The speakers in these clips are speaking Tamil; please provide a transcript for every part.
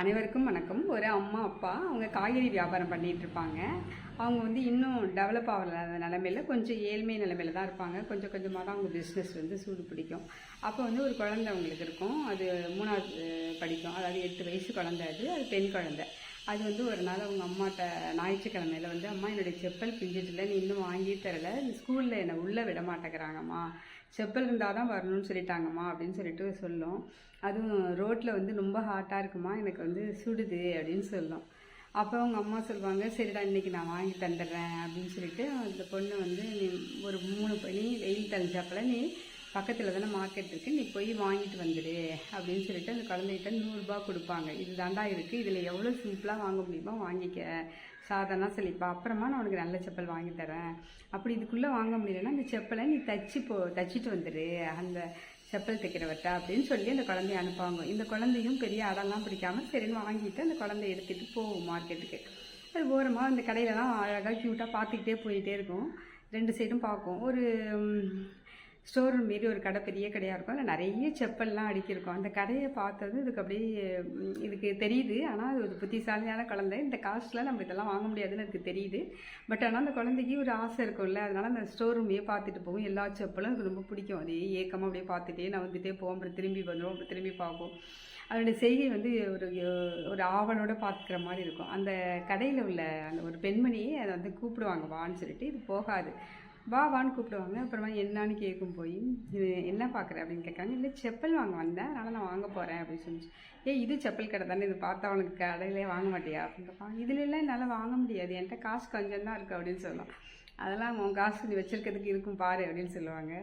அனைவருக்கும் வணக்கம். ஒரு அம்மா அப்பா அவங்க காய்கறி வியாபாரம் பண்ணிட்டு இருப்பாங்க. அவங்க வந்து இன்னும் டெவலப் ஆகல நிலமையில கொஞ்சம் ஏழ்மை நிலமையில தான் இருப்பாங்க. கொஞ்சம் கொஞ்சமாக தான் அவங்க பிஸ்னஸ் வந்து சூடு பிடிக்கும். அப்போ வந்து ஒரு குழந்தை அவங்களுக்கு இருக்கும். அது மூணாவது படிக்கும். அதாவது எட்டு வயசு குழந்தை அது. அது பெண் குழந்தை. அது வந்து ஒரு நாள் அவங்க அம்மாட்ட ஞாயிற்றுக்கிழமையில வந்து அம்மா என்னுடைய செப்பல் பிஞ்சிட்டுல நீ இன்னும் வாங்கி தரல. ஸ்கூலில் என்னை உள்ளே விட மாட்டேங்கிறாங்கம்மா. செப்பல் இருந்தால் தான் வரணும்னு சொல்லிட்டாங்கம்மா அப்படின்னு சொல்லிட்டு சொல்லும். அதுவும் ரோட்டில் வந்து ரொம்ப ஹாட்டாக இருக்குமா எனக்கு வந்து சுடுது அப்படின்னு சொல்லும். அப்போ அவங்க அம்மா சொல்லுவாங்க சரிடா இன்னைக்கு நான் வாங்கி தந்துடுறேன் அப்படின்னு சொல்லிட்டு அந்த பொண்ணு வந்து நீ ஒரு மூணு பனி வெயில் தழிஞ்சாப்பில் நீ பக்கத்தில் தானே மார்க்கெட் இருக்குது நீ போய் வாங்கிட்டு வந்துடு அப்படின்னு சொல்லிட்டு அந்த குழந்தைகிட்ட நூறுரூபா கொடுப்பாங்க. இது தாண்டா இருக்குது இதில் எவ்வளோ சிம்பிளாக வாங்க முடியுமோ வாங்கிக்க. சாதாரண சொல்லிப்பா. அப்புறமா நான் உனக்கு நல்ல செப்பல் வாங்கி தரேன். அப்படி இதுக்குள்ளே வாங்க முடியலன்னா அந்த செப்பலை நீ தச்சு போ தச்சிட்டு வந்துடு அந்த செப்பல் தைக்கிறவர்கிட்ட அப்படின்னு சொல்லி அந்த குழந்தைய அனுப்புவாங்க. இந்த குழந்தையும் பெரிய அடம்லாம் பிடிக்காம சரின்னு வாங்கிட்டு அந்த குழந்தைய எடுத்துகிட்டு போகும் மார்க்கெட்டுக்கு அது ஓரமாக அந்த கடையிலலாம் அழகாக க்யூட்டாக பார்த்துக்கிட்டே போயிட்டே இருக்கும். ரெண்டு சைடும் பார்க்கும். ஒரு ஸ்டோர் ரூம் மாரி ஒரு கடை பெரிய கடையாக இருக்கும். அதில் நிறைய செப்பல்லாம் அடுக்கியிருக்கும். அந்த கடையை பார்த்தது இதுக்கு அப்படியே இதுக்கு தெரியுது. ஆனால் அது ஒரு புத்திசாலியான குழந்தை. இந்த காஸ்ட்டில் நம்ம இதெல்லாம் வாங்க முடியாதுன்னு எனக்கு தெரியுது. பட் ஆனால் அந்த குழந்தைக்கு ஒரு ஆசை இருக்கும்ல. அதனால் அந்த ஸ்டோர் ரூமையே பார்த்துட்டு போகும் எல்லா செப்பலும் எனக்கு ரொம்ப பிடிக்கும். அதே ஏக்கமாக அப்படியே பார்த்துட்டே நான் வந்துட்டே போவோம். அப்புறம் திரும்பி வந்துடும் அப்புறம் திரும்பி பார்ப்போம். அதனுடைய செய்கை வந்து ஒரு ஒரு ஆவலோட பார்த்துக்கிற மாதிரி இருக்கும். அந்த கடையில் உள்ள அந்த ஒரு பெண்மணியை அதை வந்து கூப்பிடுவாங்க வான்னு சொல்லிட்டு. இது போகாது. வா வான்னு கூப்பிடுவாங்க. அப்புறமா என்னான்னு கேட்கும் போய் இது என்ன பார்க்குற அப்படின்னு கேட்காங்க இல்லை செப்பல் வாங்க வந்தேன். அதனால் நான் வாங்க போகிறேன் அப்படின்னு சொல்லிச்சு. ஏ இது செப்பல் கடை தானே. இது பார்த்தா அவனுக்கு கடையிலே வாங்க மாட்டியா? அப்படின்னு கேட்பான் இதுல என்னால் வாங்க முடியாது. என்கிட்ட காசு கொஞ்சம் தான் இருக்குது அப்படின்னு சொல்லலாம் அதெல்லாம் உன் காசு நீ வச்சிருக்கிறதுக்கு இருக்கும் பாரு அப்படின்னு சொல்லுவாங்க.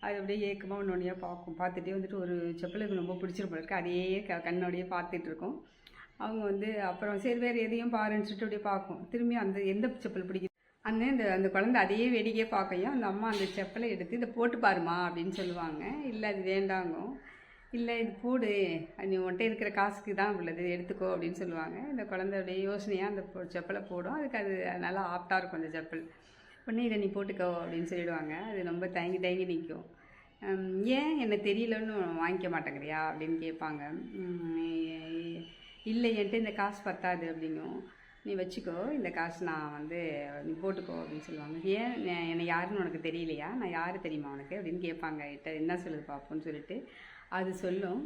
அது அப்படியே ஏக்கமாக ஒன்று ஒன்றையாக பார்க்கும். பார்த்துட்டே வந்துட்டு ஒரு செப்பலுக்கு ரொம்ப பிடிச்சிருப்போம் இருக்கு. அதையே க கண்ணோடையே பார்த்துட்ருக்கோம் அவங்க வந்து அப்புறம் சரி வேறு எதையும் பாருன்னு சொல்லிட்டு அப்படியே பார்க்கும். திரும்பி அந்த எந்த செப்பல் பிடிக்கும் அண்ணன் இந்த அந்த குழந்தை அதையே வேடிக்கையே பார்க்கையும் அந்த அம்மா அந்த செப்பலை எடுத்து இதை போட்டு பாருமா அப்படின்னு சொல்லுவாங்க. இல்லை அது வேண்டாங்கும் இல்லை இது போடு. நீ உன்கிட்ட இருக்கிற காசுக்கு தான் உள்ளது எடுத்துக்கோ அப்படின்னு சொல்லுவாங்க. இந்த குழந்தையுடைய அப்படியே யோசனையாக அந்த செப்பலை போடும். அதுக்கு அது நல்லா ஆப்டாக இருக்கும் அந்த செப்பல். உடனே இதை நீ போட்டுக்கோ அப்படின்னு சொல்லிடுவாங்க. அது ரொம்ப தயங்கி தயங்கி நிற்கும். ஏன் என்ன தெரியலன்னு வாங்கிக்க மாட்டேங்கிறியா? அப்படின்னு கேட்பாங்க. இல்லை என்கிட்ட இந்த காசு பத்தாது அப்படிங்கும். நீ வச்சுக்கோ இந்த காசு நான் வந்து நீ போட்டுக்கோ அப்படின்னு சொல்லுவாங்க. ஏன் என்னை யாருன்னு உனக்கு தெரியலையா? நான் யார் தெரியுமா உனக்கு? அப்படின்னு கேட்பாங்க கிட்ட என்ன சொல்லுது பார்ப்போம்னு சொல்லிட்டு. அது சொல்லும்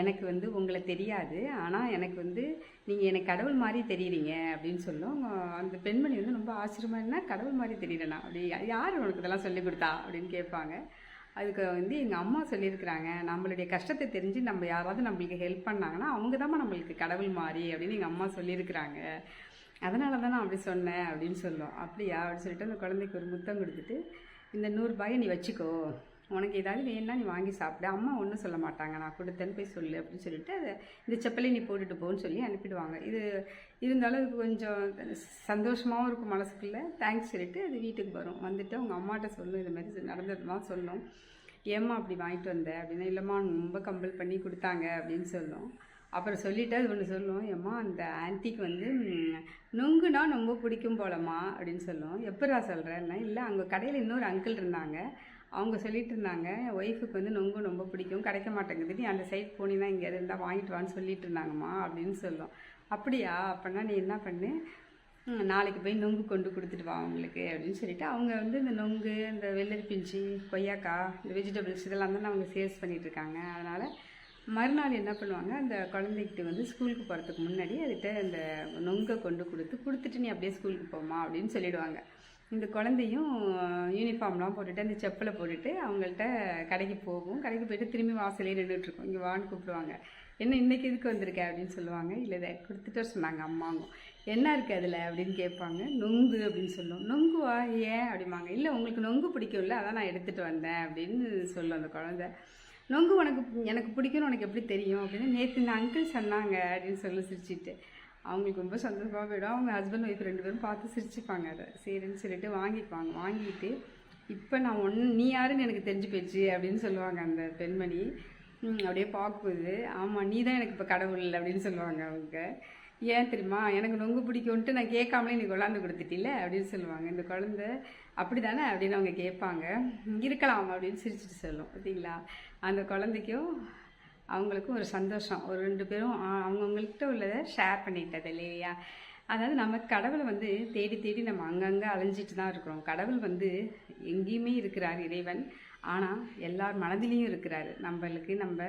எனக்கு வந்து உங்களை தெரியாது. ஆனால் எனக்கு வந்து நீங்கள் எனக்கு கடவுள் மாதிரி தெரியுறீங்க. அப்படின்னு சொல்லும். அந்த பெண்மணி வந்து ரொம்ப ஆச்சரியமா என்ன கடவுள் மாதிரி தெரியலண்ணா? அப்படி யார் உனக்கு இதெல்லாம் சொல்லி கொடுத்தா? அப்படின்னு கேட்பாங்க. அதுக்கு வந்து எங்கள் அம்மா சொல்லியிருக்கிறாங்க நம்மளுடைய கஷ்டத்தை தெரிஞ்சு நம்ம யாராவது நம்மளுக்கு ஹெல்ப் பண்ணாங்கன்னா அவங்க தான் நம்மளுக்கு கடவுள் மாறி அப்படின்னு எங்கள் அம்மா சொல்லியிருக்கிறாங்க. அதனால தான் நான் அப்படி சொன்னேன் அப்படின்னு சொல்லும் அப்படியா? அப்படின்னு சொல்லிட்டு அந்த குழந்தைக்கு ஒரு முத்தம் கொடுத்துட்டு இந்த நூறுரூபாயை நீ வச்சுக்கோ. உனக்கு ஏதாவது வேணும்னா நீ வாங்கி சாப்பிடு. அம்மா ஒன்றும் சொல்ல மாட்டாங்க. நான் கொடுத்தேன்னு போய் சொல்லு அப்படின்னு சொல்லிட்டு அதை இந்த செப்பலை நீ போட்டுட்டு போன்னு சொல்லி அனுப்பிடுவாங்க. இது இருந்தாலும் அது கொஞ்சம் சந்தோஷமாகவும் இருக்கும் மனசுக்குள்ளே. தேங்க்ஸ் சொல்லிட்டு அது வீட்டுக்கு வரும். வந்துட்டு அவங்க அம்மாட்ட சொல்லும். இது மாதிரி நடந்ததுமா சொல்லும். ஏம்மா அப்படி வாங்கிட்டு வந்த அப்படின்னா இல்லைம்மா ரொம்ப கம்பல் பண்ணி கொடுத்தாங்க அப்படின்னு சொல்லும். அப்புறம் சொல்லிவிட்டு அது ஒன்று சொல்லும். ஏம்மா அந்த ஆன்ட்டிக்கு வந்து நுங்குனா ரொம்ப பிடிக்கும் போலம்மா அப்படின்னு சொல்லும். எப்படா சொல்கிறேன்னா இல்லை அங்கே கடையில் இன்னொரு அங்கிள் இருந்தாங்க. அவங்க சொல்லிட்டு இருந்தாங்க என் ஒய்ஃபுக்கு வந்து நொங்கு ரொம்ப பிடிக்கும் கிடைக்க மாட்டேங்குது. நீ அந்த சைட் போனீங்கன்னா இங்கே இருந்தால் வாங்கிட்டு வான்னு சொல்லிட்டு இருந்தாங்கம்மா அப்படின்னு சொல்லும். அப்படியா? அப்படின்னா நீ என்ன பண்ணு? நாளைக்கு போய் நொங்கு கொண்டு கொடுத்துட்டு வா அவங்களுக்கு அப்படின்னு சொல்லிட்டு அவங்க வந்து இந்த நொங்கு இந்த வெள்ளரி பிஞ்சு கொய்யாக்காய் இந்த வெஜிடபிள்ஸ் இதெல்லாம் தான் அவங்க சேல்ஸ் பண்ணிட்டு இருக்காங்க. அதனால் மறுநாள் என்ன பண்ணுவாங்க அந்த குழந்தைகிட்ட வந்து ஸ்கூலுக்கு போகிறதுக்கு முன்னாடி அதுகிட்ட அந்த நொங்கை கொண்டு கொடுத்து கொடுத்துட்டு நீ அப்படியே ஸ்கூலுக்கு போமா அப்படின்னு சொல்லிடுவாங்க. இந்த குழந்தையும் யூனிஃபார்ம்லாம் போட்டுட்டு அந்த செப்பலை போட்டுட்டு அவங்கள்ட்ட கடைக்கு போகும். கடைக்கு போயிட்டு திரும்பி வாசலே நின்றுட்டுருக்கோம் இங்கே வான்னு கூப்பிடுவாங்க. என்ன இன்னைக்கு இதுக்கு வந்திருக்க? அப்படின்னு சொல்லுவாங்க. இல்லை இதை கொடுத்துட்டு வர சொன்னாங்க அம்மாங்க என்ன இருக்குது அதில்? அப்படின்னு கேட்பாங்க. நொங்கு அப்படின்னு சொல்லும் நொங்குவா? ஏன்? அப்படிம்பாங்க. இல்லை உங்களுக்கு நொங்கு பிடிக்கும்ல அதான் நான் எடுத்துகிட்டு வந்தேன் அப்படின்னு சொல்லும் அந்த குழந்தை. நொங்கு உனக்கு எனக்கு பிடிக்கும்னு உனக்கு எப்படி தெரியும்? அப்படின்னு நேற்று இந்த அங்கிள் சொன்னாங்க அப்படின்னு சொல்லி சிரிச்சிட்டு. அவங்களுக்கு ரொம்ப சந்தோஷமாக போயிடும். அவங்க ஹஸ்பண்ட் ஒய்ஃப் ரெண்டு பேரும் பார்த்து சிரிச்சுப்பாங்க அதை. சரின்னு சொல்லிட்டு வாங்கிப்பாங்க வாங்கிட்டு இப்போ நான் ஒன்று நீ யாருன்னு எனக்கு தெரிஞ்சு போயிடுச்சு அப்படின்னு சொல்லுவாங்க அந்த பெண்மணி. அப்படியே பார்க்குது ஆமாம் நீ தான் எனக்கு இப்போ கடவுள் அப்படின்னு சொல்லுவாங்க அவங்க. ஏன் தெரியுமா? எனக்கு நொங்கு பிடிக்கும்ன்ட்டு நான் கேட்காமலே நீ கொண்டாந்து கொடுத்துட்டில அப்படின்னு சொல்லுவாங்க. இந்த குழந்தை அப்படி தானே அப்படின்னு அவங்க கேட்பாங்க. இருக்கலாம் அப்படின்னு சிரிச்சிட்டு சொல்லும். பார்த்தீங்களா? அந்த குழந்தைக்கும் அவங்களுக்கும் ஒரு சந்தோஷம். ஒரு ரெண்டு பேரும் அவங்கவுங்கள்கிட்ட உள்ளதை ஷேர் பண்ணிட்டது இல்லையா? அதாவது நம்ம கடவுளை வந்து தேடி தேடி நம்ம அங்கங்கே அலைஞ்சிட்டு தான் இருக்கிறோம். கடவுள் வந்து எங்கேயுமே இருக்கிறார் இறைவன். ஆனால் எல்லார் மனதிலையும் இருக்கிறார். நம்மளுக்கு நம்ம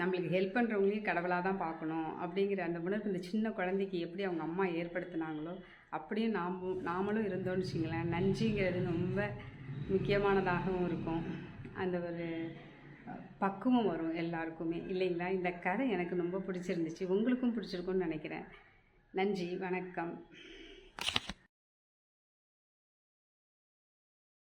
நம்மளுக்கு ஹெல்ப் பண்ணுறவங்களையும் கடவுளாக தான் பார்க்கணும் அப்படிங்கிற அந்த உணர்வு இந்த சின்ன குழந்தைக்கு எப்படி அவங்க அம்மா ஏற்படுத்தினாங்களோ அப்படியே நாம் நாமளும் இருந்தோம்னு வச்சுங்களேன் நன்றிங்கிறது ரொம்ப முக்கியமானதாகவும் இருக்கும். அந்த ஒரு பக்குவம் வரும் எல்லாருக்குமே. இல்லைங்களா? இந்த கதை எனக்கு ரொம்ப பிடிச்சிருந்துச்சு. உங்களுக்கும் பிடிச்சிருக்கும்னு நினைக்கிறேன். நன்றி. வணக்கம்.